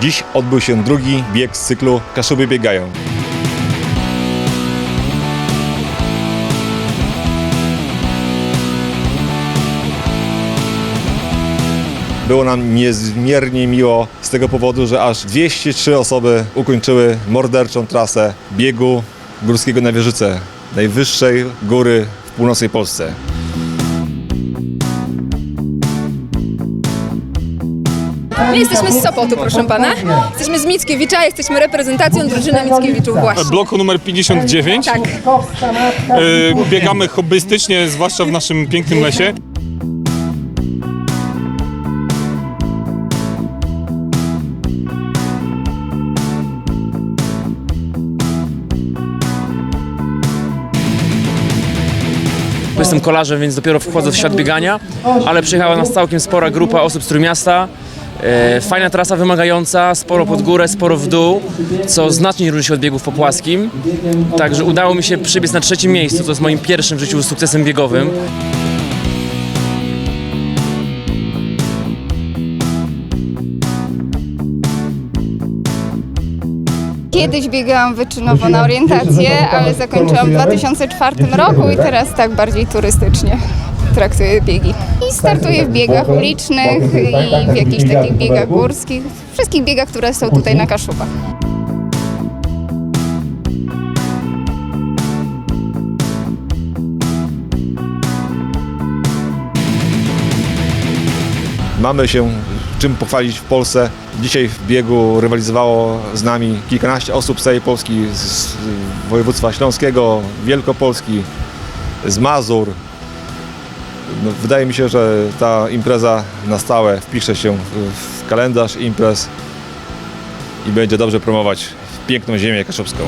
Dziś odbył się drugi bieg z cyklu Kaszuby biegają. Było nam niezmiernie miło z tego powodu, że aż 203 osoby ukończyły morderczą trasę biegu górskiego na Wieżyce, najwyższej góry w północnej Polsce. My jesteśmy z Sopotu, proszę pana. Jesteśmy z Mickiewicza, jesteśmy reprezentacją drużyny Mickiewiczów właśnie. bloku numer 59. Tak. Y, biegamy hobbystycznie, zwłaszcza w naszym pięknym lesie. Jestem kolarzem, więc dopiero wchodzę w świat biegania, ale przyjechała nas całkiem spora grupa osób z Trójmiasta. E, Fajna trasa wymagająca, sporo pod górę, sporo w dół, co znacznie różni się od biegów po płaskim. Także udało mi się przybiec na trzecim miejscu, co jest moim pierwszym w życiu sukcesem biegowym. Kiedyś biegałam wyczynowo na orientację, ale zakończyłam w 2004 roku i teraz tak bardziej turystycznie traktuję biegi. I startuję w biegach ulicznych i w jakichś takich biegach górskich, wszystkich biegach, które są tutaj na Kaszubach. Mamy się czym pochwalić w Polsce. Dzisiaj w biegu rywalizowało z nami kilkanaście osób z całej Polski, z województwa śląskiego, Wielkopolski, z Mazur. No, wydaje mi się, że ta impreza na stałe wpisze się w- kalendarz imprez i będzie dobrze promować piękną ziemię kaszubską.